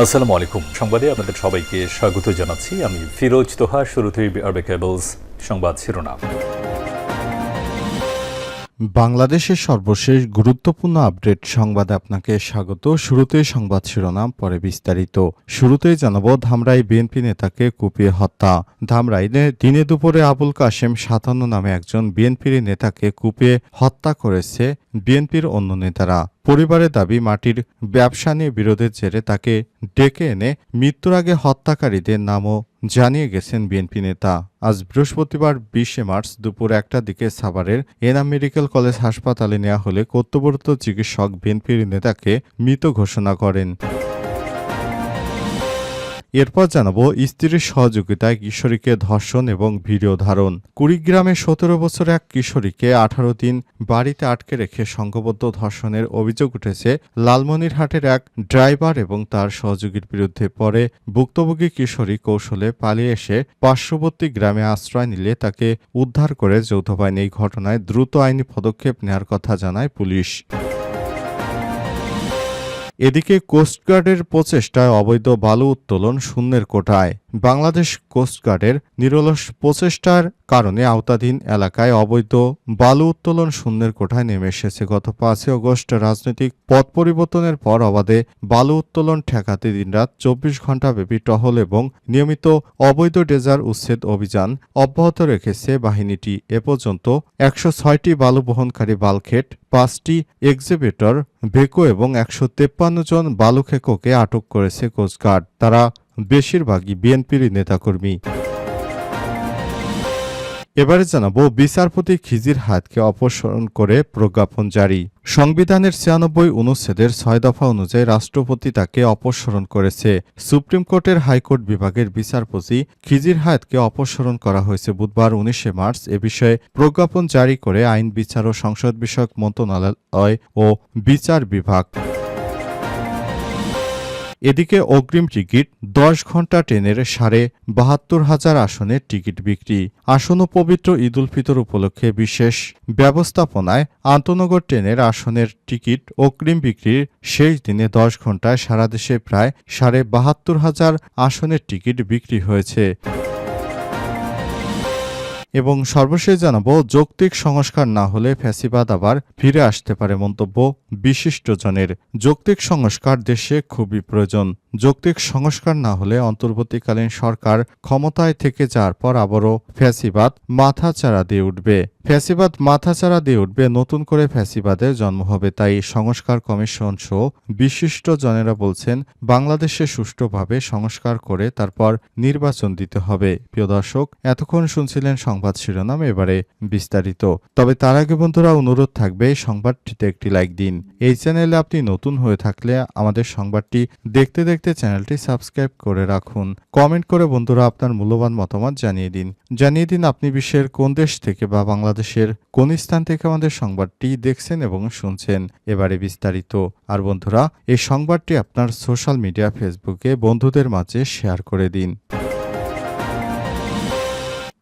আসসালামু আলাইকুম। সংবাদে আপনাদের সবাইকে স্বাগত জানাচ্ছি। আমি ফিরোজ তোহা, শুরুতেই আরবে কেবলস সংবাদ শিরোনাম। বাংলাদেশের সর্বশেষ গুরুত্বপূর্ণ আপডেট সংবাদে আপনাকে স্বাগত। শুরুতে সংবাদ শিরোনাম, পরে বিস্তারিত। শুরুতেই জানাব, ধামরাই বিএনপি নেতাকে কুপিয়ে হত্যা। ধামরাই দিনে দুপুরে আবুল কাশেম সাতান্ন নামে একজন বিএনপির নেতাকে কুপিয়ে হত্যা করেছে বিএনপির অন্য নেতারা। পরিবারের দাবি, মাটির ব্যবসা নিয়ে বিরোধের জেরে তাকে ডেকে এনে মৃত্যুর আগে হত্যাকারীদের নামও জানিয়ে গেছেন বিএনপি নেতা। আজ বৃহস্পতিবার বিশে মার্চ দুপুর একটার দিকে সাভারের এনাম মেডিকেল কলেজ হাসপাতালে নেওয়া হলে কর্তব্যরত চিকিৎসক বিএনপির নেতাকে মৃত ঘোষণা করেন। এরপর জানাব স্ত্রীর সহযোগিতায় কিশোরীকে ধর্ষণ এবং ভিডিও ধারণ। কুড়িগ্রামে সতেরো বছর এক কিশোরীকে আঠারো দিন বাড়িতে আটকে রেখে সংঘবদ্ধ ধর্ষণের অভিযোগ উঠেছে লালমনিরহাটের এক ড্রাইভার এবং তার সহযোগীর বিরুদ্ধে। পরে ভুক্তভোগী কিশোরী কৌশলে পালিয়ে এসে পার্শ্ববর্তী গ্রামে আশ্রয় নিলে তাকে উদ্ধার করে যৌথ বাহিনী এই ঘটনায় দ্রুত আইনি পদক্ষেপ নেওয়ার কথা জানায় পুলিশ। এদিকে কোস্টগার্ডের প্রচেষ্টায় অবৈধ বালু উত্তোলন শূন্যের কোটায় বাংলাদেশ কোস্টগার্ডের নিরলস প্রচেষ্টার কারণে আওতাধীন এলাকায় অবৈধ বালু উত্তোলন শূন্যের কোঠায় নেমে এসেছে। গত পাঁচই অগস্ট রাজনৈতিক পথ পরিবর্তনের পর অবাধে বালু উত্তোলন ঠেকাতে দিনরাত চব্বিশ ঘণ্টা ব্যাপী টহল এবং নিয়মিত অবৈধ ডেজার উচ্ছেদ অভিযান অব্যাহত রেখেছে বাহিনীটি। এ পর্যন্ত একশো ছয়টি বালু বহনকারী বালখেট, পাঁচটি এক্সিবিটর, ভেকো এবং একশো তেপ্পান্ন জন বালুখেকোকে আটক করেছে কোস্টগার্ড তারা বেশিরভাগই বিএনপির নেতাকর্মী। এবারে জানাব, বিচারপতি খিজির হায়াতকে অপসারণ করে প্রজ্ঞাপন জারি। সংবিধানের ছিয়ানব্বই অনুচ্ছেদের ছয় দফা অনুযায়ী রাষ্ট্রপতি তাকে অপসারণ করেছে। সুপ্রিম কোর্টের হাইকোর্ট বিভাগের বিচারপতি খিজির হায়াতকে অপসারণ করা হয়েছে বুধবার উনিশে মার্চ এ বিষয়ে প্রজ্ঞাপন জারি করে আইন বিচার ও সংসদ বিষয়ক মন্ত্রণালয় ও বিচার বিভাগ। এদিকে অগ্রিম টিকিট দশ ঘণ্টা ট্রেনের সাড়ে বাহাত্তর হাজার আসনের টিকিট বিক্রি। আসন পবিত্র ঈদ উল ফিতর উপলক্ষে বিশেষ ব্যবস্থাপনায় আন্তনগর ট্রেনের আসনের টিকিট অগ্রিম বিক্রির শেষ দিনে দশ ঘন্টায় সারা দেশে প্রায় সাড়ে বাহাত্তর হাজার আসনের টিকিট বিক্রি হয়েছে। এবং সর্বশেষ জানাব, যৌক্তিক সংস্কার না হলে ফ্যাসিবাদ আবার ফিরে আসতে পারে মন্তব্য বিশিষ্টজনের। যৌক্তিক সংস্কার দেশে খুবই প্রয়োজন। যৌক্তিক সংস্কার না হলে অন্তর্বর্তীকালীন সরকার ক্ষমতায় থেকে যাওয়ার পর আবারও ফ্যাসিবাদ মাথাচাড়া দিয়ে উঠবে। ফ্যাসিবাদ মাথাচাড়া দিয়ে উঠবে, নতুন করে ফ্যাসিবাদের জন্ম হবে, তাই সংস্কার কমিশন সহ বিশিষ্ট জনেরা বলছেন, বাংলাদেশে সুষ্ঠুভাবে সংস্কার করে তারপর নির্বাচন দিতে হবে। প্রিয় দর্শক, এতক্ষণ শুনছিলেন সংবাদ শিরোনাম, এবারে বিস্তারিত। তবে তার আগে বন্ধুরা, অনুরোধ থাকবে সংবাদটিতে একটি লাইক দিন। এই চ্যানেলে আপনি নতুন হয়ে থাকলে আমাদের সংবাদটি দেখতে দেখতে চ্যানেলটি সাবস্ক্রাইব করে রাখুন। কমেন্ট করে বন্ধুরা আপনার মূল্যবান মতামত জানিয়ে দিন। জানিয়ে দিন আপনি বিশ্বের কোন দেশ থেকে বা বাংলাদেশের কোন স্থান থেকে আমাদের সংবাদটি দেখছেন এবং শুনছেন? এবারে বিস্তারিত। আর বন্ধুরা, এই সংবাদটি আপনার সোশ্যাল মিডিয়া, ফেসবুকে বন্ধুদের মাঝে শেয়ার করে দিন।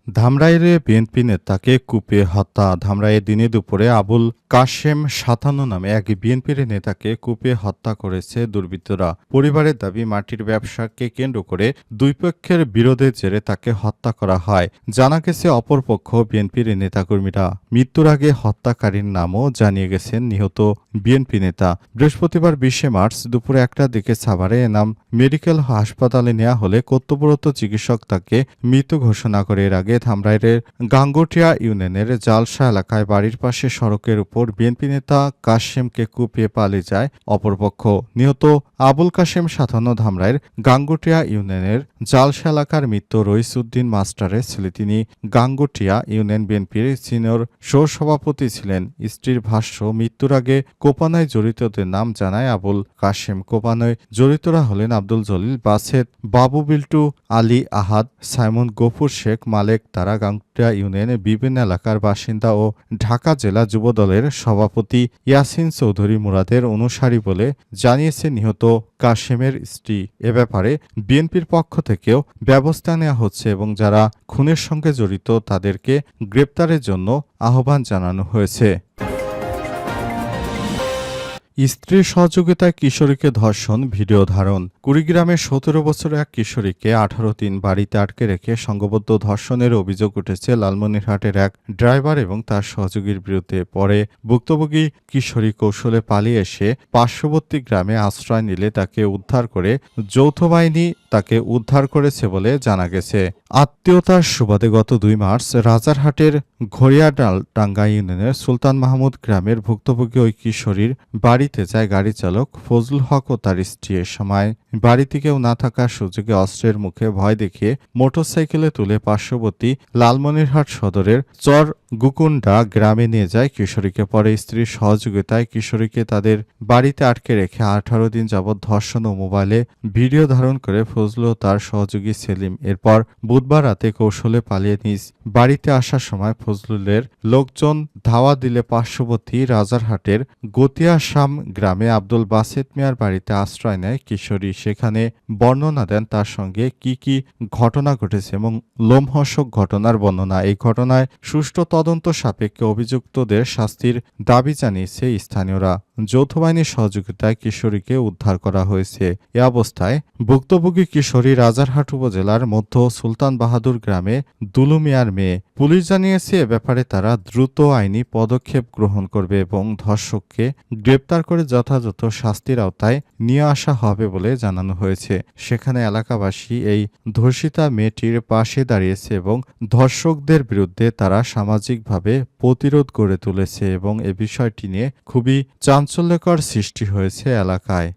ধামরাইয়ে বিএনপি নেতাকে কুপিয়ে হত্যা। ধামরাইয়ে দিনে দুপুরে আবুল কাশেম সাতান্ন নামে এক বিএনপির নেতাকে কুপিয়ে হত্যা করেছে দুর্বৃত্তরা। পরিবারের দাবি, মাটির ব্যবসাকে কেন্দ্র করে দুই পক্ষের বিরোধের জেরে তাকে হত্যা করা হয়। জানা গেছে, অপরপক্ষ বিএনপির নেতাকর্মীরা মৃত্যুর আগে হত্যাকারীর নামও জানিয়ে গেছেন নিহত বিএনপি নেতা। বৃহস্পতিবার বিশে মার্চ দুপুরে একটার দিকে সাভারে এনাম মেডিকেল হাসপাতালে নেওয়া হলে কর্তব্যরত চিকিৎসক তাকে মৃত ঘোষণা করে। এর আগে ধামরাইয়ের গাঙ্গটিয়া ইউনিয়নের জালসা এলাকায় বাড়ির পাশে সড়কের উপর বিএনপি নেতা কাশেমকে কুপিয়ে পালিয়ে যায় অপরপক্ষ। নিহত আবুল কাশেম সাতান্ন ধামরাইয়ের গাঙ্গুটিয়া ইউনিয়নের জালসা এলাকার মৃত্যু রইসুদ্দিন মাস্টারের ছেলে। তিনি গাঙ্গুটিয়া ইউনিয়ন বিএনপির সিনিয়র সভাপতি ছিলেন। স্ত্রীর ভাষ্য, মৃত্যুর আগে কোপানায় জড়িতদের নাম জানায় আবুল কাশেম। কোপানায় জড়িতরা হলেন আব্দুল জলিল বাসেদ, বাবু বিল্টু, আলী আহাদ, সাইমন গফুর শেখ, মালেক তারা গাংটিয়া ইউনিয়নের বিভিন্ন এলাকার বাসিন্দা ও ঢাকা জেলা যুবদলের সভাপতি ইয়াসিন চৌধুরী মুরাদের অনুসারী বলে জানিয়েছে নিহত কাশেমের স্ত্রী। এ ব্যাপারে বিএনপির পক্ষ থেকেও ব্যবস্থা নেওয়া হচ্ছে এবং যারা খুনের সঙ্গে জড়িত তাদেরকে গ্রেপ্তারের জন্য আহ্বান জানানো হয়েছে। স্ত্রীর সহযোগিতায় কিশোরীকে ধর্ষণ, ভিডিও ধারণ। কুড়িগ্রামে সতেরো বছর এক কিশোরীকে আঠারো তিন বাড়িতে আটকে রেখে সংঘবদ্ধ ধর্ষণের অভিযোগ উঠেছে লালমনিরহাটের এক ড্রাইভার এবং তার সহযোগীর বিরুদ্ধে। পরে ভুক্তভোগী কিশোরী কৌশলে পালিয়ে এসে পার্শ্ববর্তী গ্রামে আশ্রয় নিলে তাকে উদ্ধার করে যৌথ বাহিনী তাকে উদ্ধার করেছে বলে জানা গেছে। আত্মীয়তার সুবাদে গত দুই মার্চ রাজারহাটের ঘড়িয়াডাল টাঙ্গা ইউনিয়নের সুলতান মাহমুদ গ্রামের ভুক্তভোগী ওই কিশোরীর বাড়িতে যায় গাড়ি চালক ফজলুল হক ও তার স্ত্রী এ সময়। বাড়িতে কেউ না থাকার সুযোগে অস্ত্রের মুখে ভয় দেখিয়ে মোটরসাইকেলে তুলে পার্শ্ববর্তী লালমনিরহাট সদরের চর গুকুন্ডা গ্রামে নিয়ে যায় কিশোরীকে। পরে স্ত্রীর সহযোগিতায় কিশোরীকে তাদের বাড়িতে আটকে রেখে আঠারো দিন যাবৎ ধর্ষণ ও মোবাইলে ভিডিও ধারণ করে ফজলু তার সহযোগী সেলিম। এরপর বুধবার রাতে কৌশলে পালিয়ে নিজ বাড়িতে আসার সময় ফজলুলের লোকজন ধাওয়া দিলে পার্শ্ববর্তী রাজারহাটের গতিয়াশাম গ্রামে আব্দুল বাসেত মিয়ার বাড়িতে আশ্রয় নেয় কিশোরী। সেখানে বর্ণনা দেন তার সঙ্গে কি কি ঘটনা ঘটেছে এবং লোমহর্ষক ঘটনার বর্ণনা। এই ঘটনায় সুষ্ঠু তদন্ত সাপেক্ষে অভিযুক্তদের শাস্তির দাবি জানিয়েছে স্থানীয়রা। যৌথ বাহিনীর সহযোগিতায় কিশোরীকে উদ্ধার করা হয়েছে। এ অবস্থায় ভুক্তভোগী কিশোরী রাজারহাট উপজেলার মধ্য সুলতান বাহাদুর গ্রামে দুলুমিয়ার মেয়ে। পুলিশ জানিয়েছে, এ ব্যাপারে তারা দ্রুত আইনি পদক্ষেপ গ্রহণ করবে এবং ধর্ষককে গ্রেপ্তার করে যথাযথ শাস্তির আওতায় নিয়ে আসা হবে বলে জানানো হয়েছে। সেখানে এলাকাবাসী এই ধর্ষিতা মেয়েটির পাশে দাঁড়িয়েছে এবং ধর্ষকদের বিরুদ্ধে তারা সামাজিকভাবে প্রতিরোধ গড়ে তুলেছে এবং এ বিষয়টি নিয়ে খুবই চাঞ্চল্যকর সৃষ্টি হয়েছে এলাকায়।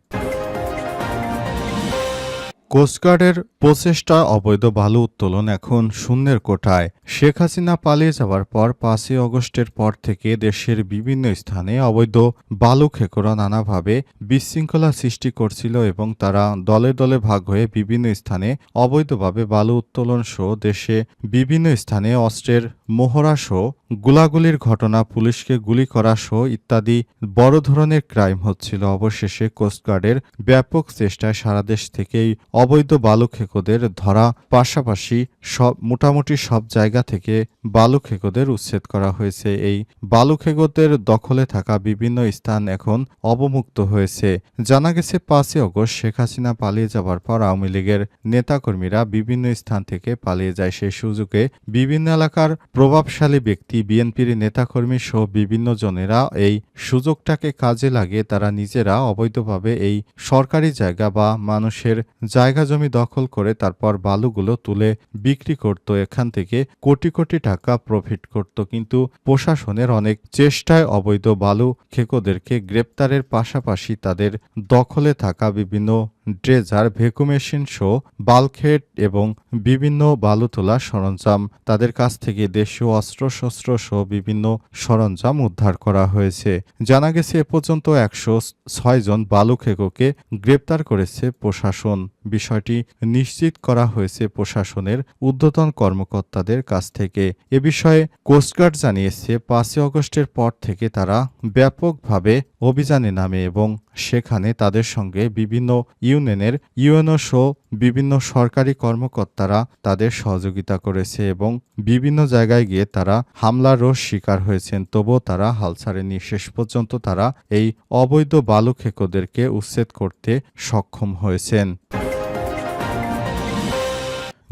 কোস্টগার্ডের প্রচেষ্টা অবৈধ বালু উত্তোলন এখন শূন্যের কোঠায়। শেখ হাসিনা পালিয়ে যাওয়ার পর পাঁচই অগস্টের পর থেকে দেশের বিভিন্ন স্থানে অবৈধ বালু খেকোরা নানাভাবে বিশৃঙ্খলা সৃষ্টি করছিল এবং তারা দলে দলে ভাগ হয়ে বিভিন্ন স্থানে অবৈধভাবে বালু উত্তোলন সহ দেশে বিভিন্ন স্থানে অস্ত্রের মোহরা সহ গুলাগুলির ঘটনা, পুলিশকে গুলি করা সহ ইত্যাদি বড় ধরনের ক্রাইম হচ্ছিল। অবশেষে কোস্টগার্ডের ব্যাপক চেষ্টায় সারা দেশ থেকেই অবৈধ বালু খেকোদের ধরা পাশাপাশি সব মোটামুটি সব জায়গা থেকে বালু খেকোদের উচ্ছেদ করা হয়েছে। এই বালু খেকোদের দখলে থাকা বিভিন্ন স্থান এখন অবমুক্ত হয়েছে। জানা গেছে, পাঁচই অগস্ট শেখ হাসিনা পালিয়ে যাবার পর আওয়ামী লীগের নেতাকর্মীরা বিভিন্ন স্থান থেকে পালিয়ে যায়। সেই সুযোগে বিভিন্ন এলাকার প্রভাবশালী ব্যক্তি, বিএনপির নেতাকর্মী সহ বিভিন্ন জনেরা এই সুযোগটাকে কাজে লাগিয়ে তারা নিজেরা অবৈধভাবে এই সরকারি জায়গা বা মানুষের জায়গা জমি দখল করে তারপর বালুগুলো তুলে বিক্রি করত এখান থেকে, কোটি কোটি টাকা প্রফিট করত। কিন্তু প্রশাসনের অনেক চেষ্টায় অবৈধ বালু খেকোদেরকে গ্রেপ্তারের পাশাপাশি তাদের দখলে থাকা বিভিন্ন ড্রেজার ভেকুমেশিন শো বালখেট এবং বিভিন্ন বালু তোলা সরঞ্জাম তাদের কাছ থেকে দেশীয় অস্ত্রশস্ত্র সহ বিভিন্ন সরঞ্জাম উদ্ধার করা হয়েছে। জানা গেছে, এ পর্যন্ত একশো ছয় জন বালু খেকোকে গ্রেপ্তার করেছে প্রশাসন। বিষয়টি নিশ্চিত করা হয়েছে প্রশাসনের ঊর্ধ্বতন কর্মকর্তাদের কাছ থেকে। এ বিষয়ে কোস্টগার্ড জানিয়েছে, পাঁচই অগস্টের পর থেকে তারা ব্যাপকভাবে অভিযানে নামে এবং সেখানে তাদের সঙ্গে বিভিন্ন ইউনিয়নের ইউএনও সহ বিভিন্ন সরকারি কর্মকর্তারা তাদের সহযোগিতা করেছে এবং বিভিন্ন জায়গায় গিয়ে তারা হামলারও শিকার হয়েছেন। তবুও তারা হাল ছাড়েনি। শেষ পর্যন্ত তারা এই অবৈধ বালু খেকোদেরকে উচ্ছেদ করতে সক্ষম হয়েছেন।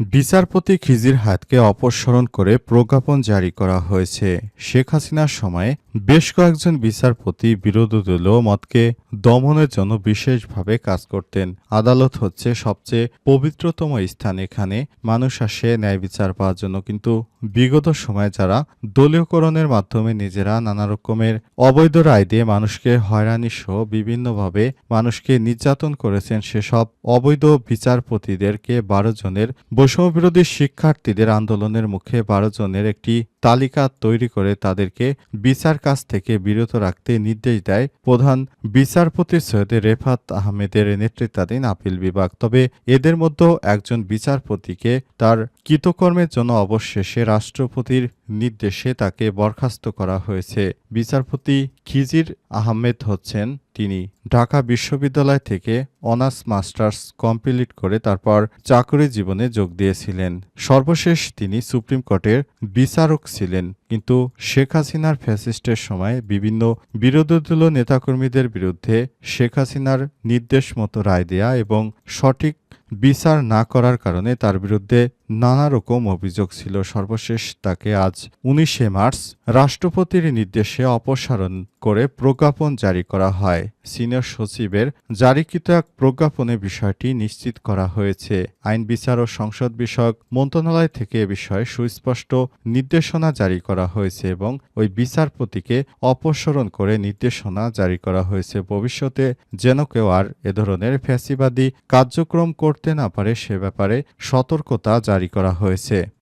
বিচারপতি খিজির হাতকে অপসারণ করে প্রজ্ঞাপন জারি করা হয়েছে। শেখ হাসিনার সময়ে বেশ কয়েকজন বিচারপতি বিরোধী দলীয় মতকে দমনের জন্য বিশেষভাবে কাজ করতেন। আদালত হচ্ছে সবচেয়ে পবিত্রতম স্থান এখানে। মানুষ আসে ন্যায় বিচার পাওয়ার জন্য, কিন্তু বিগত সময়ে যারা দলীয়করণের মাধ্যমে নিজেরা নানা রকমের অবৈধ রায় দিয়ে মানুষকে হয়রানি সহ বিভিন্নভাবে মানুষকে নির্যাতন করেছেন, সেসব অবৈধ বিচারপতিদেরকে বারো জনের বৈষম্যবিরোধী শিক্ষার্থীদের আন্দোলনের মুখে বারো জনের একটি তালিকা তৈরি করে তাদেরকে বিচার কাজ থেকে বিরত রাখতে নির্দেশ দেয় প্রধান বিচারপতি সৈয়দ রেফাত আহমেদের নেতৃত্বাধীন আপিল বিভাগ। তবে এদের মধ্যেও একজন বিচারপতিকে তার কৃতকর্মের জন্য অবশেষে রাষ্ট্রপতির নির্দেশে তাকে বরখাস্ত করা হয়েছে। বিচারপতি খিজির আহমেদ হচ্ছেন তিনি ঢাকা বিশ্ববিদ্যালয় থেকে অনার্স মাস্টার্স কমপ্লিট করে তারপর চাকরি জীবনে যোগ দিয়েছিলেন। সর্বশেষ তিনি সুপ্রিম কোর্টের বিচারক ছিলেন, কিন্তু শেখ হাসিনার ফ্যাসিস্টের সময় বিভিন্ন বিরোধী দলীয় নেতাকর্মীদের বিরুদ্ধে শেখ হাসিনার নির্দেশ মতো রায় দেয়া এবং সঠিক বিচার না করার কারণে তার বিরুদ্ধে নানা রকম অভিযোগ ছিল। সর্বশেষ তাকে আজ উনিশে মার্চ রাষ্ট্রপতির নির্দেশে অপসারণ করে প্রজ্ঞাপন জারি করা হয়। সিনিয়র সচিবের জারিকৃত এক প্রজ্ঞাপনে বিষয়টি নিশ্চিত করা হয়েছে। আইন, বিচার ও সংসদ বিষয়ক মন্ত্রণালয় থেকে এ বিষয়ে সুস্পষ্ট নির্দেশনা জারি করা হয়েছে এবং ওই বিচারপতিকে অপসারণ করে নির্দেশনা জারি করা হয়েছে। ভবিষ্যতে যেন কেউ আর এ ধরনের ফ্যাসিবাদী কার্যক্রম করতে না পারে সে ব্যাপারে সতর্কতা জারি করা হয়েছে।